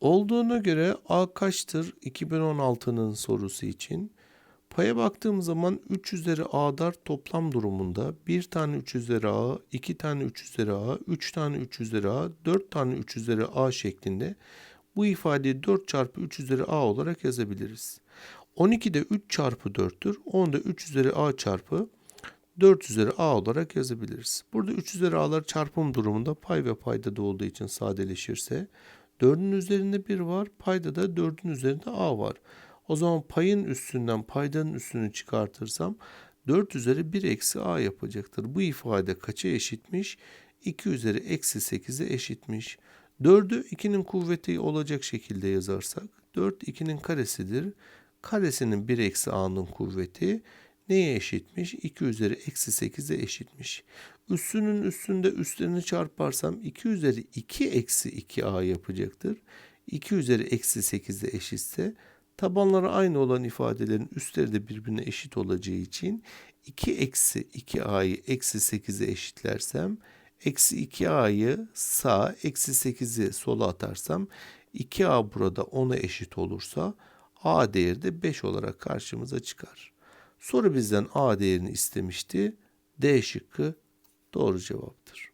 Olduğuna göre A kaçtır 2016'nın sorusu için? Paya baktığım zaman 3 üzeri A'lar toplam durumunda 1 tane 3 üzeri A, 2 tane 3 üzeri A, 3 tane 3 üzeri A, 4 tane 3 üzeri A şeklinde bu ifadeyi 4 çarpı 3 üzeri A olarak yazabiliriz. 12 de 3 çarpı 4'tür. 10 da 3 üzeri A çarpı 4 üzeri A olarak yazabiliriz. Burada 3 üzeri A'lar çarpım durumunda pay ve payda da olduğu için sadeleşirse 4'ün üzerinde 1 var, payda da 4'ün üzerinde A var. O zaman payın üstünden paydanın üstünü çıkartırsam 4 üzeri 1 eksi A yapacaktır. Bu ifade kaça eşitmiş? 2 üzeri eksi 8'e eşitmiş. 4'ü 2'nin kuvveti olacak şekilde yazarsak 4 2'nin karesidir. Karesinin 1 eksi A'nın kuvveti neye eşitmiş? 2 üzeri eksi 8'e eşitmiş. Üssünün üstünde üstlerini çarparsam 2 üzeri 2 eksi 2A yapacaktır. 2 üzeri eksi 8'e eşitse tabanları aynı olan ifadelerin üstleri de birbirine eşit olacağı için 2 eksi 2A'yı eksi 8'e eşitlersem eksi 2A'yı sağ eksi 8'i sola atarsam 2A burada 10'a eşit olursa A değeri de 5 olarak karşımıza çıkar. Soru bizden A değerini istemişti. D şıkkı doğru cevaptır.